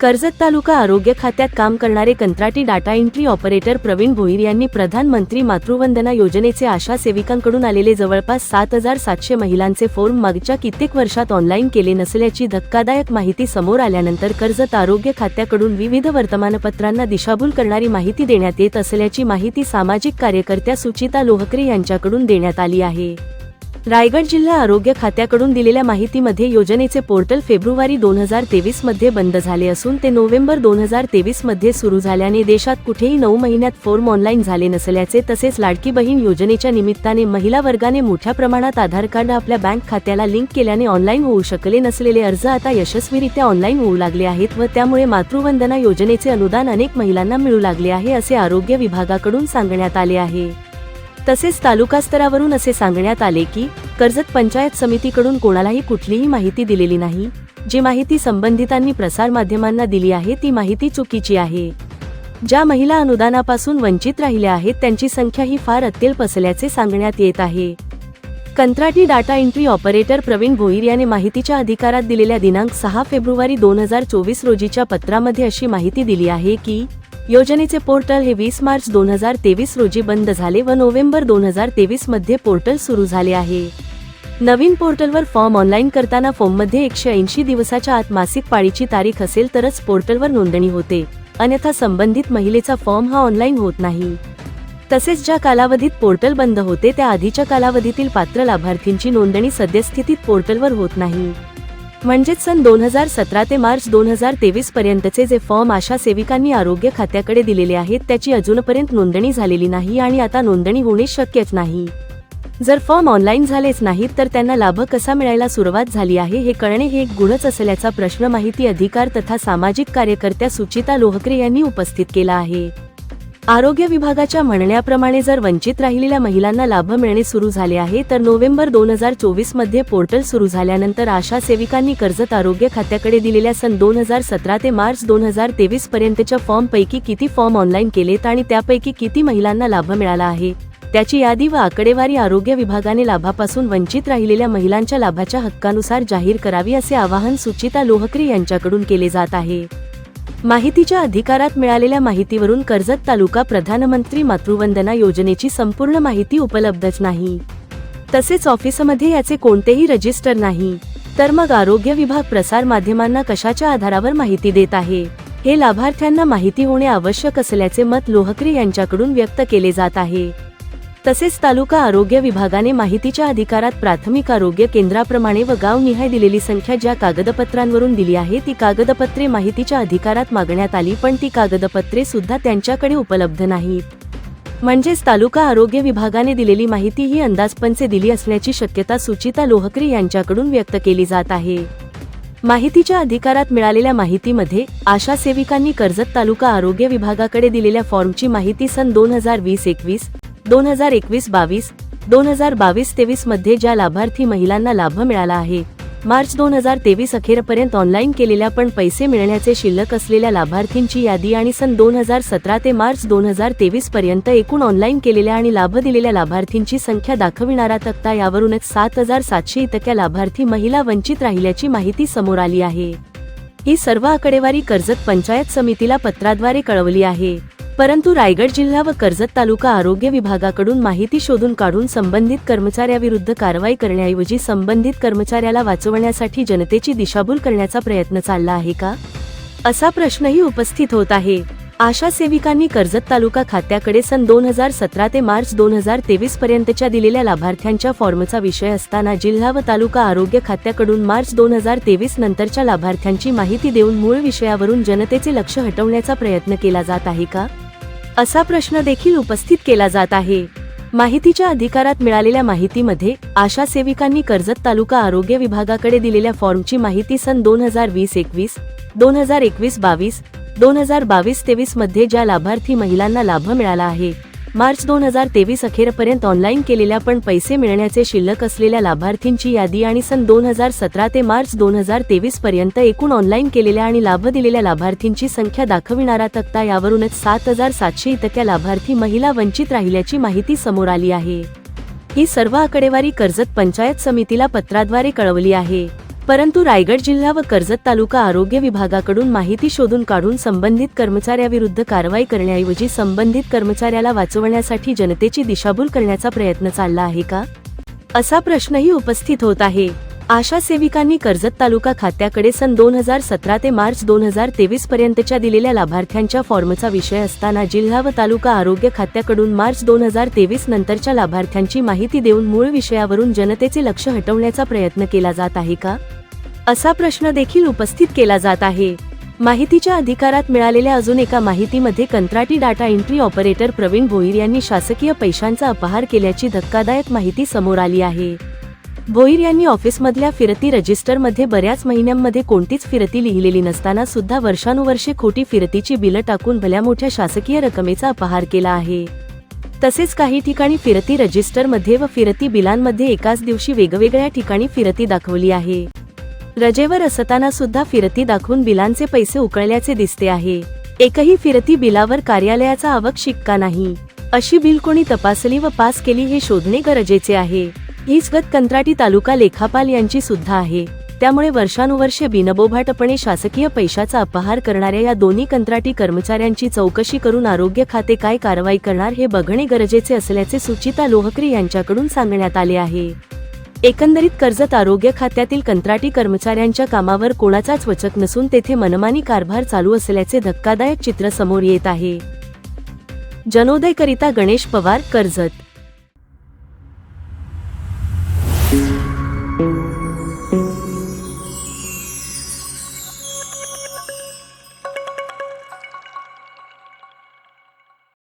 कर्जत तालुका आरोग्य खात्यात काम करणारे कंत्राटी data entry operator Praveen Bhoir यांनी प्रधानमंत्री मातृवंदना योजनेचे आशा सेविकांकडून आलेले जवळपास सात हजार सातशे महिलांचे फॉर्म मागच्या कित्येक वर्षात ऑनलाईन केले नसल्याची धक्कादायक माहिती समोर आल्यानंतर कर्जत आरोग्य खात्याकडून विविध वर्तमानपत्रांना दिशाभूल करणारी माहिती देण्यात येत असल्याची माहिती सामाजिक कार्यकर्त्या सुचिता लोहकरे यांच्याकडून देण्यात आली आहे. रायगड जिल्हा आरोग्य खात्याकडून दिलेल्या माहितीमध्ये योजनेचे पोर्टल फेब्रुवारी दोन हजार तेवीसमध्ये बंद झाले असून ते नोव्हेंबर दोन हजार तेवीसमध्ये सुरू झाल्याने देशात कुठेही नऊ महिन्यात फॉर्म ऑनलाईन झाले नसल्याचे तसेच लाडकी बहीण योजनेच्या निमित्ताने महिला वर्गाने मोठ्या प्रमाणात आधार कार्ड आपल्या बँक खात्याला लिंक केल्याने ऑनलाईन होऊ शकले नसलेले अर्ज आता यशस्वीरित्या ऑनलाईन होऊ लागले आहेत व त्यामुळे मातृवंदना योजनेचे अनुदान अनेक महिलांना मिळू लागले आहे असे आरोग्य विभागाकडून सांगण्यात आले आहे. तसेच तालुका स्तरावरून असे सांगण्यात आले की कर्जत पंचायत समितीकडून कोणालाही कुठलीही माहिती दिलेली नाही. जी माहिती संबंधितांनी प्रसारमाध्यमांना दिली आहे ती माहिती चुकीची आहे. ज्या महिला अनुदानापासून वंचित राहिल्या आहेत त्यांची संख्या ही फार अत्यल्प असल्याचे सांगण्यात येत आहे. कंत्राटी data entry operator Praveen Bhoir याने माहितीच्या अधिकारात दिलेल्या दिनांक सहा फेब्रुवारी दोन हजार चोवीस रोजीच्या पत्रामध्ये अशी माहिती दिली आहे की योजनेचे पोर्टल हे वीस मार्च दोन हजार तेवीस रोजी बंद झाले व नोव्हेंबर दोन हजार तेवीसमध्ये पोर्टल सुरू झाले आहे. नवीन पोर्टलवर फॉर्म ऑनलाईन करताना फॉर्ममध्ये एकशे ऐंशी दिवसाच्या आत मासिक पाळीची तारीख असेल तरच पोर्टलवर नोंदणी होते. अन्यथा संबंधित महिलेचा फॉर्म हा ऑनलाईन होत नाही. तसेच ज्या कालावधीत पोर्टल बंद होते त्या आधीच्या कालावधीतील पात्र लाभार्थींची नोंदणी सद्यस्थितीत पोर्टलवर होत नाही. म्हणजेच सन दोन हजार सतरा ते मार्च दोन हजार तेवीस पर्यंतचे जे फॉर्म आशा सेविकांनी आरोग्य खात्याकडे दिलेले आहेत त्याची अजूनपर्यंत नोंदणी झालेली नाही आणि आता नोंदणी होणे शक्यच नाही. जर फॉर्म ऑनलाईन झालेच नाहीत तर त्यांना लाभ कसा मिळायला सुरुवात झाली आहे हे कळणे हे एक गुणच असल्याचा प्रश्न माहिती अधिकार तथा सामाजिक कार्यकर्त्या सुचिता लोहकरे यांनी उपस्थित केला आहे. आरोग्य विभागाच्या म्हणण्याप्रमाणे जर वंचित राहिलेल्या महिलांना लाभ मिळणे सुरू झाले आहे तर नोव्हेंबर दोन हजार चोवीसमध्ये पोर्टल सुरू झाल्यानंतर आशा सेविकांनी कर्जत आरोग्य खात्याकडे दिलेल्या सन दोन हजार सतरा ते मार्च दोन हजार तेवीस पर्यंतच्या फॉर्म पैकी किती फॉर्म ऑनलाईन केलेत आणि त्यापैकी किती महिलांना लाभ मिळाला आहे त्याची यादी व आकडेवारी आरोग्य विभागाने लाभापासून वंचित राहिलेल्या महिलांच्या लाभाच्या हक्कानुसार जाहीर करावी असे आवाहन सुचिता लोहकरी यांच्याकडून केले जात आहे. माहितीच्या अधिकारात मिळालेल्या माहितीवरून कर्जत तालुका प्रधानमंत्री मातृवंदना योजनेची संपूर्ण माहिती उपलब्धच नाही. तसेच ऑफिसमध्ये याचे कोणतेही रजिस्टर नाही. तर मग आरोग्य विभाग प्रसार माध्यमांना कशाच्या आधारावर माहिती देत आहे? हे लाभार्थ्यांना माहिती होणे आवश्यक असल्याचे मत लोहकरी यांच्याकडून व्यक्त केले जात आहे. तसेच तालुका आरोग्य विभागाने माहितीच्या अधिकारात प्राथमिक आरोग्य केंद्राप्रमाणे व गावनिहाय दिलेली संख्या ज्या कागदपत्रांवरून दिली आहे ती कागदपत्रे माहितीच्या अधिकारात मागण्यात आली पण ती कागदपत्रे सुद्धा त्यांच्याकडे उपलब्ध नाहीत. म्हणजेच तालुका आरोग्य विभागाने दिलेली माहिती ही अंदाजपंचे दिली असण्याची शक्यता सुचिता लोहकरे यांच्याकडून व्यक्त केली जात आहे. माहितीच्या अधिकारात मिळालेल्या माहितीमध्ये आशा सेविकांनी कर्जत तालुका आरोग्य विभागाकडे दिलेल्या फॉर्मची माहिती सन दोन हजार वीस एकवीस दोन हजार एकवीस बावीस दोन हजार बावीस तेवीसमध्ये ज्या लाभार्थी महिलांना लाभ मिळाला आहे मार्च दोन हजार तेवीस अखेरपर्यंत ऑनलाईन केलेल्या पण पैसे मिळण्याचे शिल्लक असलेल्या लाभार्थींची यादी आणि सन दोन हजार सतरा ते मार्च दोन हजार तेवीस पर्यंत एकूण ऑनलाईन केलेल्या आणि लाभ दिलेल्या लाभार्थींची संख्या दाखविणारा तक्ता यावरूनच सात हजार सातशे इतक्या लाभार्थी महिला वंचित राहिल्याची माहिती समोर आली आहे. ही सर्व आकडेवारी कर्जत पंचायत समितीला पत्राद्वारे कळवली आहे. परंतु रायगड जिल्हा व कर्जत तालुका आरोग्य विभागाकडून माहिती शोधून काढून संबंधित कर्मचाऱ्याविरुद्ध कारवाई करण्याऐवजी संबंधित कर्मचाऱ्याला वाचवण्यासाठी जनतेची दिशाभूल करण्याचा प्रयत्न चालला आहे का? असा प्रश्नही उपस्थित होत आहे. आशा सेविकांनी कर्जत तालुका खात्याकडे सन दोन हजार सतरा ते मार्च दोन हजार तेवीस पर्यंतच्या दिलेल्या लाभार्थ्यांच्या फॉर्मचा विषय असताना जिल्हा व तालुका आरोग्य खात्याकडून मार्च दोन हजार तेवीस नंतरच्या लाभार्थ्यांची माहिती देऊन मूळ विषयावरून जनतेचे लक्ष हटवण्याचा प्रयत्न केला जात आहे का? असा प्रश्न देखील उपस्थित केला जात आहे. माहितीच्या अधिकारात मिळालेल्या माहितीमध्ये आशा सेविकांनी कर्जत तालुका आरोग्य विभागाकडे दिलेल्या फॉर्मची माहिती सन दोन हजार वीस एकवीस दोन हजार एकवीस बावीस दोन हजार बावीस तेवीसमध्ये ज्या लाभार्थी महिलांना लाभ मिळाला आहे. मार्च दोन हजार तेवीस अखेरपर्यंत ऑनलाईन केलेल्या पण पैसे मिळण्याचे शिल्लक असलेल्या लाभार्थींची यादी आणि सन दोन हजार सतरा ते मार्च दोन हजार तेवीस पर्यंत एकूण ऑनलाईन केलेल्या आणि लाभ दिलेल्या लाभार्थींची संख्या दाखविणारा तक्ता यावरूनच सात हजार सातशे इतक्या लाभार्थी महिला वंचित राहिल्याची माहिती समोर आली आहे. ही सर्व आकडेवारी कर्जत पंचायत समितीला पत्राद्वारे कळवली आहे. परंतु रायगड जिल्हा व कर्जत तालुका आरोग्य विभागाकडून माहिती शोधून काढून संबंधित कर्मचाऱ्याविरुद्ध कारवाई करण्याऐवजी संबंधित कर्मचाऱ्याला वाचवण्यासाठी जनतेची दिशाभूल करण्याचा प्रयत्न चालला आहे का? असा प्रश्नही उपस्थित होत आहे. आशा सेविकांनी कर्जत तालुका खात्याकडे सन दोन हजार सतरा ते मार्च दोन हजार तेवीस पर्यंतच्या दिलेल्या लाभार्थ्यांच्या फॉर्मचा विषय असताना जिल्हा व तालुका आरोग्य खात्याकडून मार्च दोन हजार तेवीस नंतरच्या लाभार्थ्यांची माहिती देऊन मूळ विषयावरून जनतेचे लक्ष हटवण्याचा प्रयत्न केला जात आहे का? असा प्रश्न देखील उपस्थित केला जात आहे. माहितीच्या अधिकारात मिळालेल्या अजून एका माहितीमध्ये कंत्राटी data entry operator Praveen Bhoir यांनी शासकीय पैशांचा अपहार केल्याची धक्कादायक माहिती समोर आली आहे. भोईर यांनी ऑफिसमधल्या फिरती रजिस्टरमध्ये बऱ्याच महिन्यांमध्ये कोणतीच फिरती लिहिलेली नसताना सुद्धा वर्षानुवर्षे खोटी फिरतीची बिलं टाकून भल्या मोठ्या शासकीय रकमेचा अपहार केला आहे. तसेच काही ठिकाणी फिरती रजिस्टरमध्ये व फिरती बिलांमध्ये एकाच दिवशी वेगवेगळ्या ठिकाणी फिरती दाखवली आहे. रजेवर असताना सुद्धा फिरती दाखवून बिलांचे पैसे उकळल्याचे दिसते आहे. एकही फिरती बिलावर कार्यालयाचा आवक शिक्का नाही. अशी बिल कोणी तपासली व पास केली हे शोधणे गरजेचे आहे. ही स्वत कंत्राटी तालुका लेखापाल यांची सुद्धा आहे. त्यामुळे वर्षानुवर्षे बिनबोभाटपणे शासकीय पैशाचा अपहार करणाऱ्या या दोन्ही कंत्राटी कर्मचाऱ्यांची चौकशी करून आरोग्य खाते काय कारवाई करणार हे बघणे गरजेचे असल्याचे सुचिता लोहकरी यांच्याकडून सांगण्यात आले आहे. एकंदरीत कर्जत आरोग्य खात्यातील कंत्राटी कर्मचाऱ्यांच्या कामावर कोणाचाच वचक नसून तेथे मनमानी कारभार चालू असल्याचे धक्कादायक चित्र समोर येत आहे. जनोदयकरिता गणेश पवार कर्जत